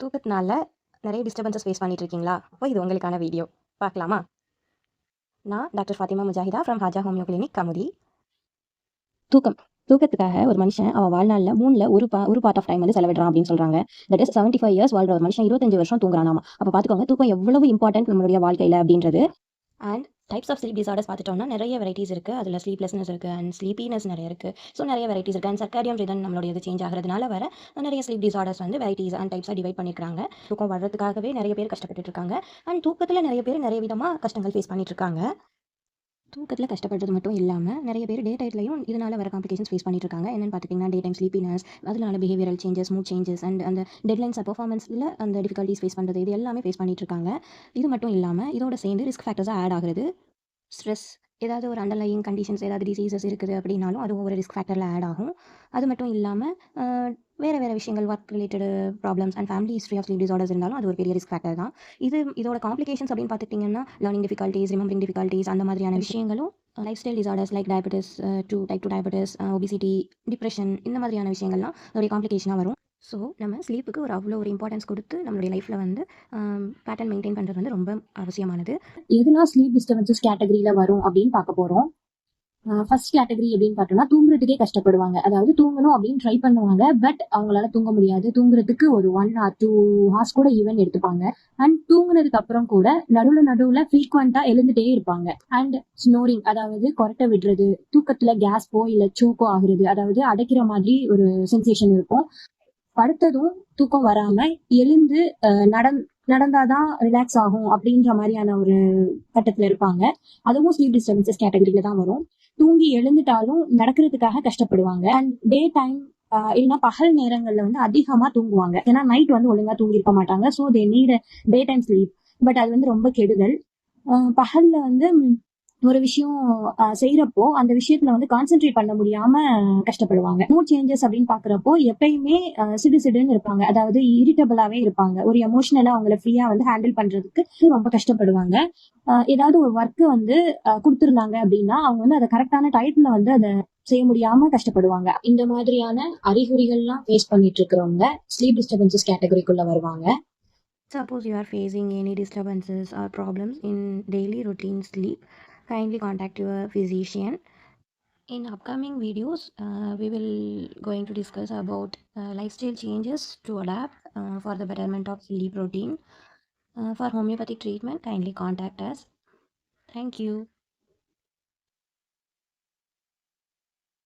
தூக்கத்தினால நிறைய disturbances face பண்ணிட்டு இருக்கீங்களா அப்போ இது உங்களுக்கான வீடியோ பார்க்கலாமா? நான் doctor Fatima Mujahida from Haja homeo clinic Kamuthi. தூக்கம். தூக்கத்துக்காக ஒரு மனுஷன் அவன் வாழ்நாளில் மூணில் ஒரு பா ஒரு பார்ட் ஆஃப் டைம் வந்து செலவிடுறான் அப்படின்னு சொல்கிறாங்க that is seventy five years வாழ்ற ஒரு மனுஷன் இருபத்தஞ்சு வருஷம் தூங்குறானாமா. அப்போ பார்த்துக்கோங்க தூக்கம் எவ்வளவு இம்பார்ட்டன்ட் நம்மளுடைய வாழ்க்கையில் அப்படின்றது. And types of sleep disorders பார்த்துட்டோம்னா நிறைய வெரைட்டிஸ் இருக்குது அதில் ஸ்லீப்லெஸ்னஸ் இருக்குது அண்ட் ஸ்லீப்பினஸ் நிறைய இருக்குது ஸோ நிறைய வெரைட்டிஸ் இருக்குது அண்ட் சர்க்காரியம் ரிதன் நம்மளுடைய இது சேஞ்ச் ஆகிறதுனால வர நிறைய ஸ்லீப் டிசார்டர்ஸ் வந்து வெரைட்டிஸ் அண்ட் டைப்ஸாக டிவைட் பண்ணியிருக்காங்க தூக்கம் வர்றதுக்காகவே நிறைய பேர் கஷ்டப்பட்டு இருக்காங்க. அண்ட் தூக்கத்தில் நிறைய பேர் நிறைய விதமாக கஷ்டங்கள் ஃபேஸ் பண்ணிட்டு இருக்காங்க. தூக்கத்தில் கஷ்டப்படுறது மட்டும் இல்லாமல் நிறைய பேர் டே டைட்லையும் இதனால் வர காம்ப்ளிகேஷன்ஸ் ஃபேஸ் பண்ணிட்டு இருக்காங்க. என்னென்னு பார்த்துட்டிங்கன்னா டே டைம் ஸ்லீப்பினஸ் அதனால behavioural changes mood changes and அந்த டெட்லைன்ஸ் பர்ஃபார்மன்ஸில் அந்த டிஃபிகல்ட்டிஸ் ஃபேஸ் பண்ணுறது இது எல்லாமே ஃபேஸ் பண்ணிட்டு இருக்காங்க. இது மட்டும் இல்லாமல் இதோட சேர்ந்து ரிஸ்க் ஃபேக்டர்ஸாக ஆட் ஆகுறது. ஸ்ட்ரெஸ் ஏதாவது ஒரு அண்டர்லையிங் கண்டிஷன்ஸ் ஏதாவது டிசீசஸ் இருக்குது அப்படின்னாலும் அதுவும் ஒரு ரிஸ்க் ஃபேக்டரில் ஆட் ஆகும். அது மட்டும் இல்லாமல் வேறு வேறு விஷயங்கள் work related problems and family history of sleep disorders இருந்தாலும் அது ஒரு பெரிய ரிஸ்க் ஃபேக்டர் தான். இது இதோட காம்ப்ளிகேஷன்ஸ் அப்படின்னு பார்த்துட்டிங்கன்னா லேர்னிங் டிஃபிகல்ட்டிஸ் ரிமம்பரிங் டிஃபிகல்ட்டிஸ் அந்த மாதிரியான விஷயங்களும் lifestyle disorders like diabetes two type two diabetes obesity depression இந்த மாதிரியான விஷயங்கள்லாம் அதோடைய காம்ப்ளிகேஷனாக வரும். ஸோ நம்ம ஸ்லீப்புக்கு ஒரு அவ்வளோ ஒரு இம்பார்ட்டன்ஸ் கொடுத்து நம்மளுடைய லைஃப்பில் வந்து பேட்டர்ன் மெயின்டைன் பண்ணுறது வந்து ரொம்ப அவசியமானது. எதுனா ஸ்லீப் டிஸ்டர்பன்சஸ் கேட்டகரியில் வரும் அப்படின்னு பார்க்க போறோம். ஃபர்ஸ்ட் கேட்டகரி அப்படின்னு பார்த்தோம்னா தூங்குறதுக்கே கஷ்டப்படுவாங்க. அதாவது தூங்கணும் அப்படின்னு ட்ரை பண்ணுவாங்க பட் அவங்களால தூங்க முடியாது. தூங்குறதுக்கு ஒரு ஒன் ஆர் டூ ஹார்ஸ் கூட ஈவன் எடுத்துப்பாங்க. அண்ட் தூங்குனதுக்கு அப்புறம் கூட நடுவுல நடுவுல ஃப்ரீக்வெண்டா எழுந்துட்டே இருப்பாங்க. அண்ட் ஸ்னோரிங் அதாவது கொரட்டை விடுறது தூக்கத்துல கேஸ்போ இல்ல சோக்கோ ஆகுறது அதாவது அடைக்கிற மாதிரி ஒரு சென்சேஷன் இருக்கும். படுத்ததும் தூக்கம் வராம எழுந்து நடந் நடந்தாதான் ரிலாக்ஸ் ஆகும் அப்படின்ற மாதிரியான ஒரு கட்டத்துல இருப்பாங்க. அதுவும் ஸ்லீப் டிஸ்டர்பன்சஸ் கேட்டகரியில தான் வரும். தூங்கி எழுந்துட்டாலும் நடக்கிறதுக்காக கஷ்டப்படுவாங்க. அண்ட் டே டைம் இல்லைன்னா பகல் நேரங்கள்ல வந்து அதிகமா தூங்குவாங்க. ஏன்னா நைட் வந்து ஒழுங்கா தூங்கிருக்க மாட்டாங்க. So they need daytime sleep but அது வந்து ரொம்ப கெடுதல். பகல்ல வந்து ஒரு விஷயம் செய்யறப்போ அந்த விஷயத்துல வந்து கான்சென்ட்ரேட் பண்ண முடியாம கஷ்டப்படுவாங்க. மூட் சேஞ்சஸ் அப்படின்னு பாக்குறப்போ எப்பயுமே சிடு சிடுன்னு இருப்பாங்க. அதாவது இரிட்டபிளாவே இருப்பாங்க. ஒரு எமோஷனலா அவங்கள ஃப்ரீயா வந்து ஹேண்டில் பண்றதுக்கு ரொம்ப கஷ்டப்படுவாங்க. ஏதாவது ஒரு ஒர்க்கு வந்து கொடுத்துருந்தாங்க அப்படின்னா அவங்க வந்து அதை கரெக்டான டயத்துல வந்து அதை செய்ய முடியாம கஷ்டப்படுவாங்க. இந்த மாதிரியான அறிகுறிகள்லாம் ஃபேஸ் பண்ணிட்டு இருக்கிறவங்க ஸ்லீப் டிஸ்டர்பன்சஸ் கேட்டகரிக்குள்ள வருவாங்க. Suppose you are facing any disturbances or problems in daily routine sleep kindly contact your physician. In upcoming videos, uh, we will going to discuss about uh, lifestyle changes to adapt uh, for the betterment of sleep routine. Uh, for homeopathic treatment, kindly contact us. Thank you.